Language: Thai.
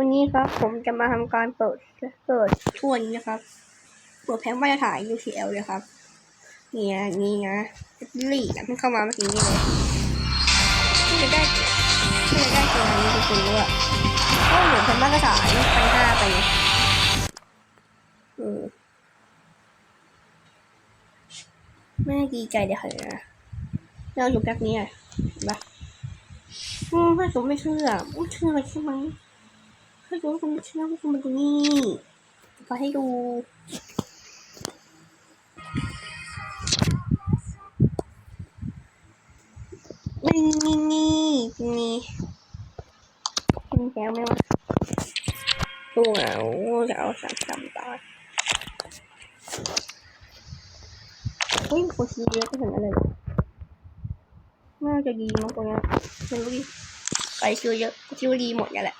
วันนี้ครับผมจะมาทำการเปิดเปิดทวนนะครับเปิดแพ็คมาตรฐาน UCL เลยครับนี่นะนี่นะลี่นะเพิ่งเข้ามาเมื่อกี้นี่เลยเพิ่จะได้เพิ่จะได้ตัวนี้จริงๆด้วยก็เหมือนแพ็คมาตรฐานพันห้าไปเออไม่ดีใจเดี๋ยวเลยนะเราอยู่แพ็คนี้อะเห็นปอืมถ้าผมไม่เชื่ออุ้ยเชื่อใช่ไหม ถ้ารู้ว่าคุณเชื่อว่าคุณมาดูนี่ก็ให้ดูนี่นี่นี่นี่คุณแก้วไหมวะตัวเอาจะเอาสามสามบาทเฮ้ยโคชีเยอะก็เห็นอะไรน่าจะดีมั้งตัวเนี้ยไม่รู้ดิไปคิวเยอะคิวดีหมดอย่างแหละ